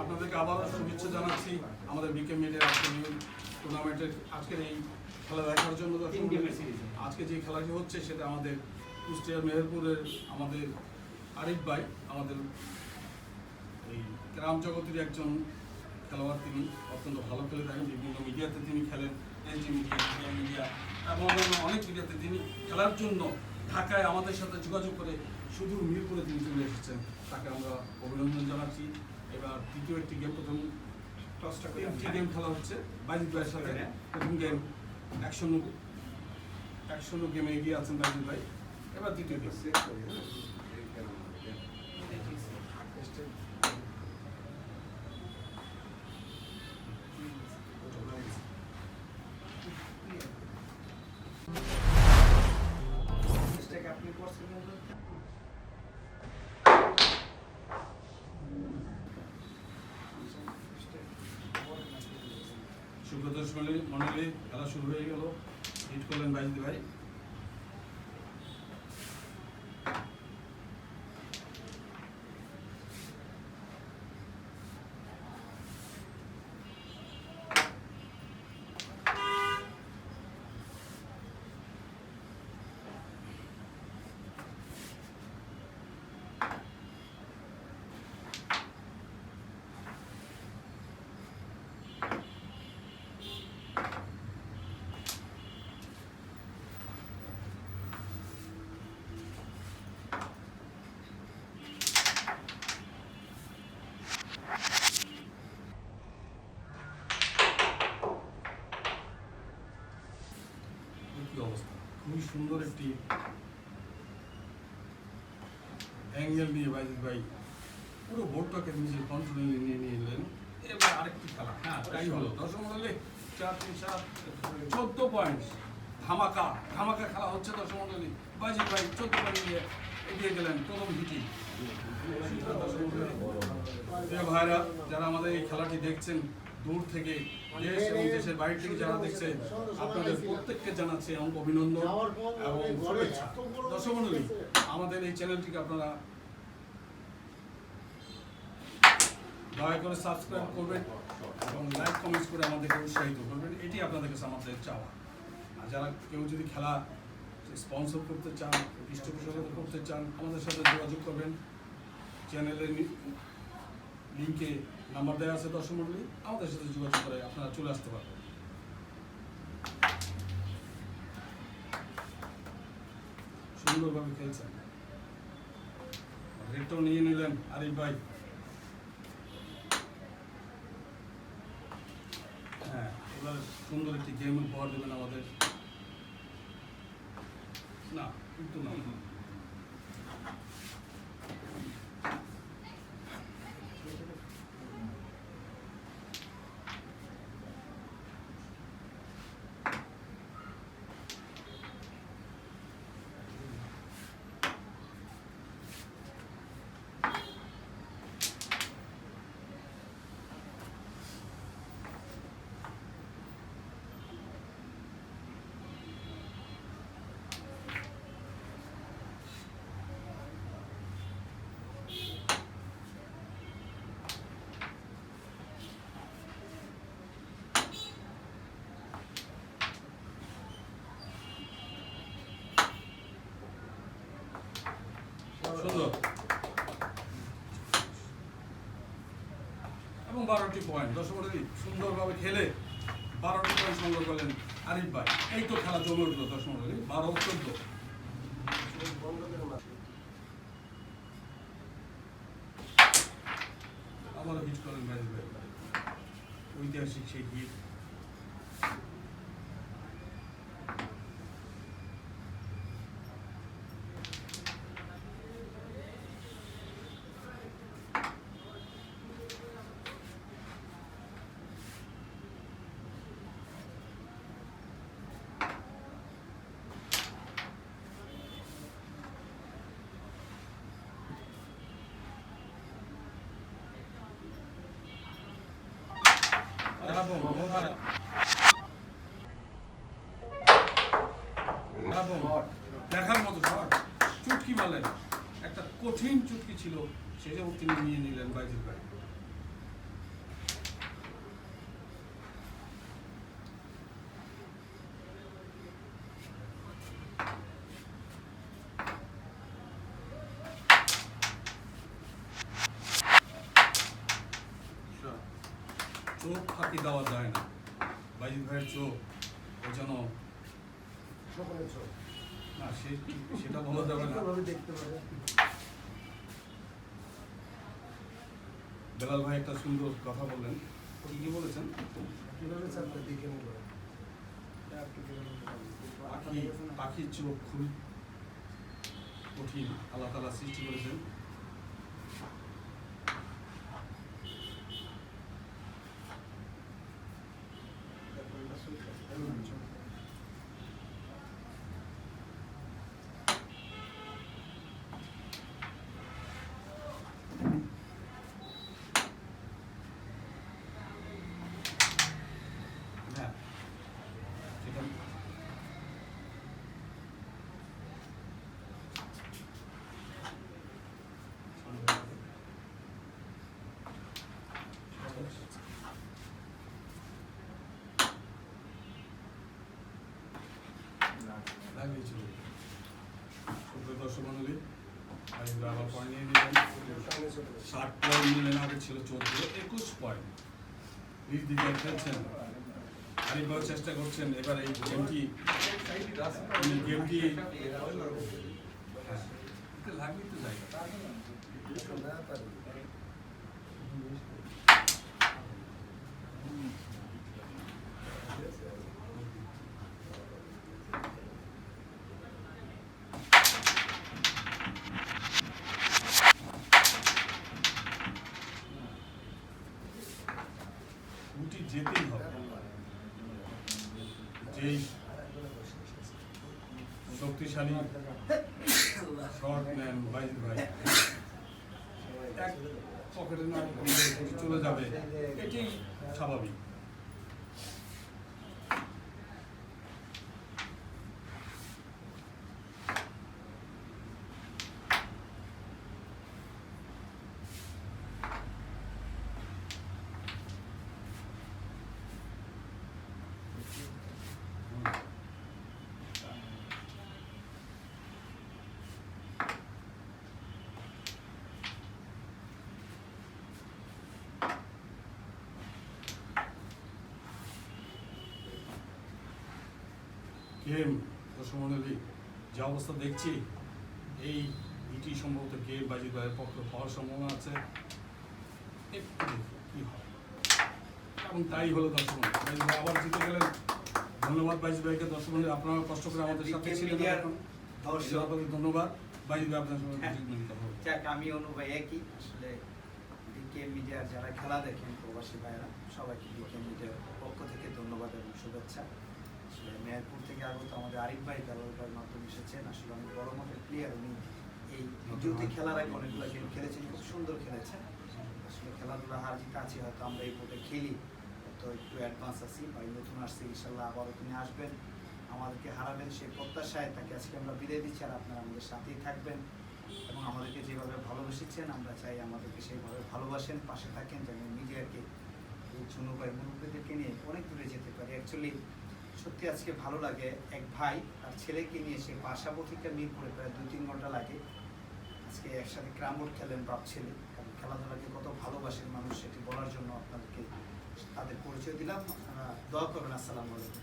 আপনাদেরকে আবারও শুভেচ্ছা জানাচ্ছি আমাদের বিকে মিডিয়া আফটারনুন টুর্নামেন্টের আজকের এই খেলা দেখার জন্য। আজকে যে খেলাটি হচ্ছে সেটা আমাদের কুষ্টিয়ার মেহেরপুরের আমাদের আরিফ ভাই আমাদের এই গ্রাম জগতের একজন খেলোয়াড় তিনি অত্যন্ত ভালো খেলে থাকেন। বিভিন্ন মিডিয়াতে তিনি খেলেন এনজি মিডিয়া মিডিয়া মিডিয়া এবং অন্যান্য অনেক মিডিয়াতে তিনি খেলার জন্য ঢাকায় আমাদের সাথে যোগাযোগ করে শুধু মিরপুরে তিনি চলে এসেছেন। তাকে আমরা অভিনন্দন জানাচ্ছি। এবার দ্বিতীয় একটি গেম প্রথম টসটা করে একটি গেম খেলা হচ্ছে বাইজিৎ ভাইয়ের সাথে। প্রথম গেম একশো একশো গেমে এগিয়ে আছেন বাইজিৎ ভাই। এবার দ্বিতীয় গেম সুব্রত মন্ডলী খেলা শুরু হয়ে গেল। হিট করলেন বাইজিৎ ভাই এই কি অবস্থা খুবই সুন্দর একটি অ্যাঙ্গেল নিয়ে বাইজিৎ ভাই পুরো বোর্ডটাকে নিজের কন্ট্রোলে নিয়ে নিয়ে নিলেন। এবার আরেকটি খেলা। হ্যাঁ তাই হলো। দর্শক মন্ডলী চার তিন সাত চোদ্দ পয়েন্ট ধামাকা ধামাকা খেলা হচ্ছে দর্শক মন্ডলী। বাইজিৎ ভাই চোদ্দ পয়েন্ট নিয়ে এগিয়ে গেলেন প্রথম হিটি ভাইরা যারা আমাদের এই খেলাটি দেখছেন দূর থেকে দেশ এবং দেশের বাইরে থেকে যারা দেখছে, আপনাদের প্রত্যেককে জানাচ্ছি এবং অভিনন্দন এবং শুভেচ্ছা। দর্শক আমাদের এই চ্যানেলটিকে আপনারা দয়া করে সাবস্ক্রাইব করবেন এবং লাইক, কমেন্টস করে আমাদেরকে উৎসাহিত করবেন। এটি আপনাদের কাছে আমাদের চাওয়া। আর যারা কেউ যদি খেলা স্পন্সর করতে চান পৃষ্ঠপোষকতা করতে চান, আমাদের সাথে যোগাযোগ করবেন। চ্যানেলের লিঙ্কে নাম্বার দেওয়া আছে দর্শক মন্ডলী আমাদের সাথে যোগাযোগ করে আপনারা চলে আসতে পারবেন। সুন্দরভাবে খেলছেন। রেটও নিয়ে নিলেন আরিফ ভাই। হ্যাঁ এবার সুন্দর একটি গেম উপহার দেবেন আমাদের। না, কিন্তু না সুন্দর এবং বারোটি পয়েন্ট দশ ওভারে সুন্দরভাবে খেলে বারোটি পয়েন্ট সংগ্রহ করলেন আরিফ ভাই। এই তো খেলা জমে উঠল দশ ওভারে বারো চোদ্দ। আবারও হিট করেন ঐতিহাসিক সেই হিট চুটকি মারলেন একটা কঠিন চুটকি ছিল সেটাও তিনি নিয়ে নিলেন বাইজের ভাই চোখ ফাঁকি দেওয়া যায় না। বাইজিদ ভাইয়ের চোখ ও যেন না সে সেটা বলা যাবে না। বেলাল ভাই একটা সুন্দর কথা বললেন। কি কি বলেছেন? পাখি পাখির চোখ খুবই কঠিন। আল্লাহ তালা সৃষ্টি করেছেন হ্যাঁ সেটা লাগিয়েছিল সুপ্রিয় দর্শক মন্ডলী আবার। ষাট পয়েন্ট নিলেন ছিল চোদ্দ একুশ পয়েন্ট নিজ দিকে খেলছেন আরিফভাবে চেষ্টা করছেন এবার এই গেমটি গেমটি লাগবে তো জায়গা না পারি। গুটি যেতেই হবে যেই শক্তিশালী শর্ট নেন বাইজিদ ভাই এক পকেটে না গুটি চলে যাবে। এটাই স্বাভাবিক। গেম দর্শকমণ্ডলী যে অবস্থা দেখছি এই ইটি সম্ভবত গেম বাজি ভাইয়ের পক্ষে হওয়ার সম্ভাবনা আছে একটু কি হয়। এবং তাই হলো দর্শক ভাই আবার জিতে গেলেন। ধন্যবাদ বাইজি ভাইকে। দর্শক আপনারা কষ্ট করে আমাদের সাথে ছিলেন। ধন্যবাদ। বাইজি ভাই আপনার সঙ্গে হ্যাঁ। যাক আমি অনুভব একই। আসলে ডিকে মিডিয়ার যারা খেলা দেখেন প্রবাসী ভাইরা সবাইকে ডিকে মিডিয়ার পক্ষ থেকে ধন্যবাদ এবং শুভেচ্ছা। মেহেরপুর থেকে আগত আমাদের আরিফ ভাই খেলার মাধ্যমে এসেছেন আসলে অনেক বড় মাপের প্লেয়ার উনি। এই ভিডিওতে খেলার আগে অনেকগুলো গেম খেলেছেন, খুব সুন্দর খেলেছেন। আসলে খেলাধুলা হার জিত আছে, হয়তো আমরা এই বোর্ডে খেলি। তো একটু অ্যাডভান্স আছি ভাই নতুন আসছে, ইনশাল্লাহ আবারও তিনি আসবেন। আমাদেরকে হারাবেন সেই প্রত্যাশায় তাকে আজকে আমরা বিদায় দিচ্ছি আর আপনারা আমাদের সাথেই থাকবেন। এবং আমাদেরকে যেভাবে ভালোবেসেছেন, আমরা চাই আমাদেরকে সেইভাবে ভালোবাসেন, পাশে থাকেন, যেন মিডিয়াকে ছোনো ভাই মুরব্বীদেরকে নিয়ে অনেক দূরে যেতে পারি। অ্যাকচুয়ালি সত্যি আজকে ভালো লাগে। এক ভাই আর ছেলেকে নিয়ে সে বাসা থেকে মিরপুরে প্রায় দুই তিন ঘণ্টা লাগে। আজকে একসাথে ক্রামবোর্ড খেলেন বাপ ছেলে। কারণ খেলাধুলাকে কত ভালোবাসেন মানুষ, সেটি বলার জন্য আপনাদেরকে তাদের পরিচয় দিলাম। আপনারা দোয়া করবেন। আসসালামু আলাইকুম।